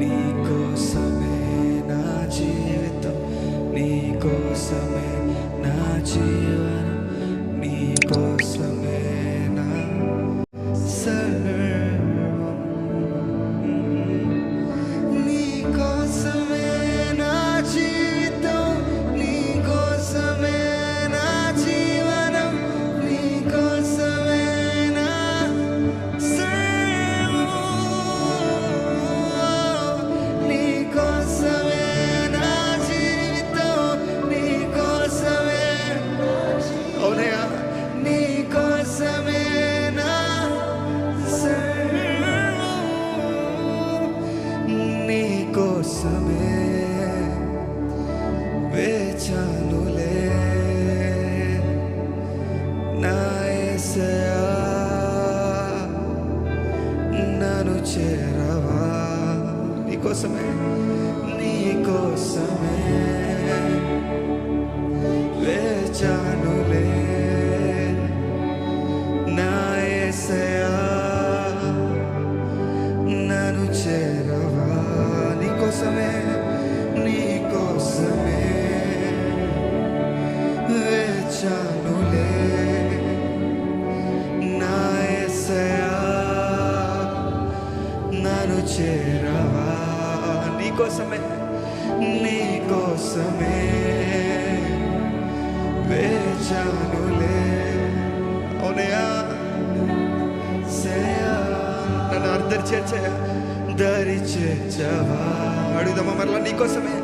నీకోసమే నా జీవితం నీకోసమే నా జీవితం ఏసయా నన్ను చేరవా? నీకోసమే నీకోసమే. వేచానులే నా ఏసయా నన్ను చేరవా? నీకోసమే నీకోసమే. వేచానులే చేరవా? నీకోసమే నీకోసమే వేచానులే. అవునయా నన్ను అర్థం చేర్చే దరి చేర్చవా? అడుగుదామా మరలా? నీకోసమే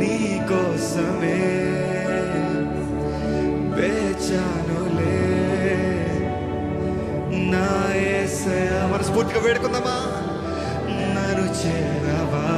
నీకోసమే వేచానులే. నా ఏసయా మనస్ఫూర్తిగా వేడుకుందామా? потеряла.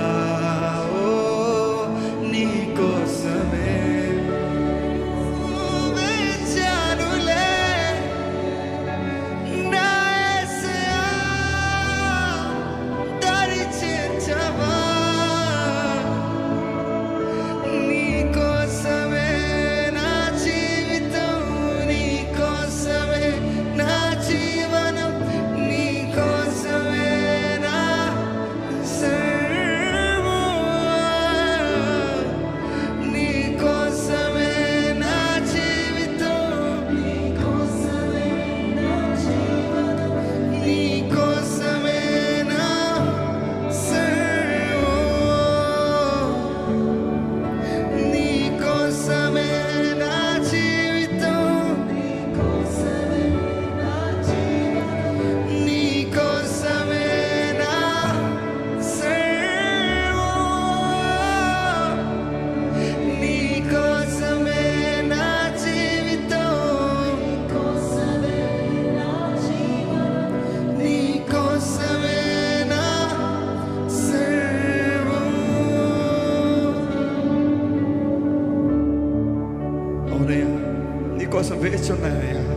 కోసం వేచి ఉన్నానయ్యా.